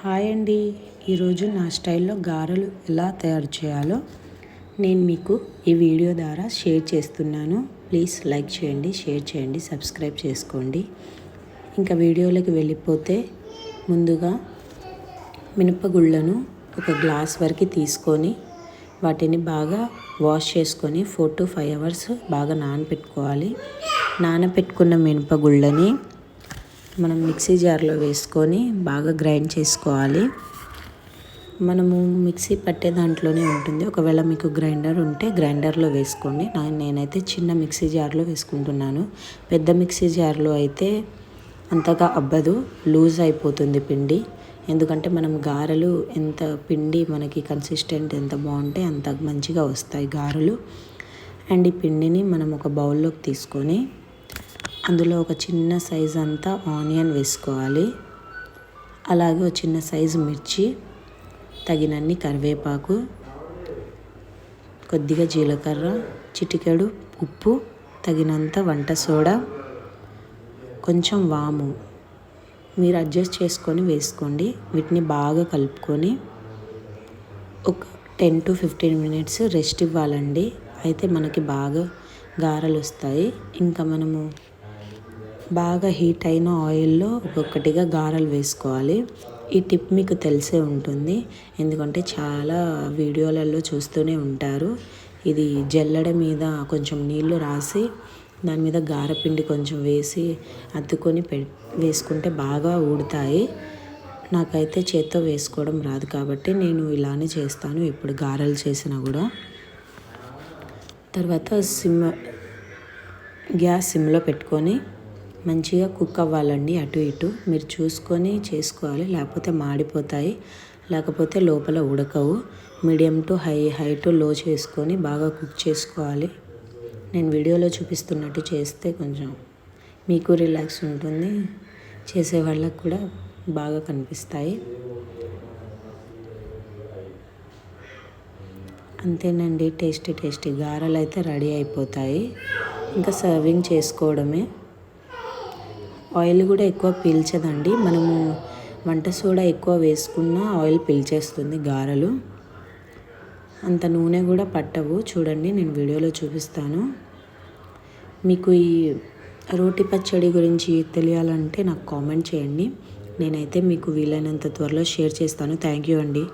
Hi అండి. ఈరోజు నా స్టైల్లో గారెలు ఎలా తయారు చేయాలో నేను మీకు ఈ వీడియో ద్వారా షేర్ చేస్తున్నాను. ప్లీజ్ లైక్ చేయండి షేర్ చేయండి సబ్స్క్రైబ్ చేసుకోండి. ఇంకా వీడియోలోకి వెళ్ళిపోతే ముందుగా మినపగుళ్ళను ఒక గ్లాస్ వరకు తీసుకొని వాటిని బాగా వాష్ చేసుకొని ఫోర్ టు ఫైవ్ అవర్స్ బాగా నానబెట్టుకోవాలి నానబెట్టుకున్న మినపగుళ్ళని మనం మిక్సీ జార్లో వేసుకొని బాగా గ్రైండ్ చేసుకోవాలి. మనము మిక్సీ పట్టే దాంట్లోనే ఉంటుంది. ఒకవేళ మీకు గ్రైండర్ ఉంటే గ్రైండర్లో వేసుకోండి. నేనైతే చిన్న మిక్సీ జార్లో వేసుకుంటున్నాను. పెద్ద మిక్సీ జార్లో అయితే అంతగా అబ్బదు. లూజ్ అయిపోతుంది పిండి. ఎందుకంటే మనం గారెలు ఎంత పిండి మనకి కన్సిస్టెంట్ ఎంత బాగుంటే అంత మంచిగా వస్తాయి గారెలు. అండ్ ఈ పిండిని మనం ఒక బౌల్లోకి తీసుకొని అందులో ఒక చిన్న సైజ్ అంతా ఆనియన్ వేసుకోవాలి. అలాగే ఒక చిన్న సైజు మిర్చి తగినన్ని కరివేపాకు కొద్దిగా జీలకర్ర చిటికెడు ఉప్పు తగినంత వంట సోడా కొంచెం వాము. మీరు అడ్జస్ట్ చేసుకొని వేసుకోండి. వీటిని బాగా కలుపుకొని ఒక ten to fifteen minutes rest ఇవ్వాలండి. అయితే మనకి బాగా గారెలు వస్తాయి. ఇంకా మనము బాగా హీట్ అయిన ఆయిల్లో ఒక్కొక్కటిగా గారెలు వేసుకోవాలి. ఈ టిప్ మీకు తెలిసే ఉంటుంది. ఎందుకంటే చాలా వీడియోలలో చూస్తూనే ఉంటారు. ఇది జల్లెడ మీద కొంచెం నీళ్ళు రాసి దాని మీద గారపిండి కొంచెం వేసి అద్దుకొని పె వేసుకుంటే బాగా ఊడుతాయి. నాకైతే చేత్తో వేసుకోవడం రాదు కాబట్టి నేను ఇలానే చేస్తాను ఇప్పుడు గారెలు చేసినా కూడా. తర్వాత సిమ్ గ్యాస్ సిమ్లో పెట్టుకొని మంచిగా కుక్ అవ్వాలండి అటు ఇటు. మీరు చూసుకొని చేసుకోవాలి లేకపోతే మాడిపోతాయి. లేకపోతే లోపల ఉడకవు. Medium to high high to low చేసుకొని బాగా కుక్ చేసుకోవాలి. నేను వీడియోలో చూపిస్తున్నట్టు చేస్తే కొంచెం మీకు రిలాక్స్ ఉంటుంది. చేసే వాళ్ళకు కూడా బాగా కనిపిస్తాయి. అంతేనండి టేస్టీ టేస్టీ. గారెలు అయితే రెడీ అయిపోతాయి. ఇంకా సర్వింగ్ చేసుకోవడమే. ఆయిల్ కూడా ఎక్కువ పీల్చదండి. మనము వంట సోడా ఎక్కువ వేసుకున్న ఆయిల్ పీల్చేస్తుంది గారెలు. అంత నూనె కూడా పట్టవు. చూడండి నేను వీడియోలో చూపిస్తాను. మీకు ఈ రోటి పచ్చడి గురించి తెలియాలంటే నాకు కామెంట్ చేయండి. నేనైతే మీకు వీలైనంత త్వరలో షేర్ చేస్తాను. థ్యాంక్ యూ అండి.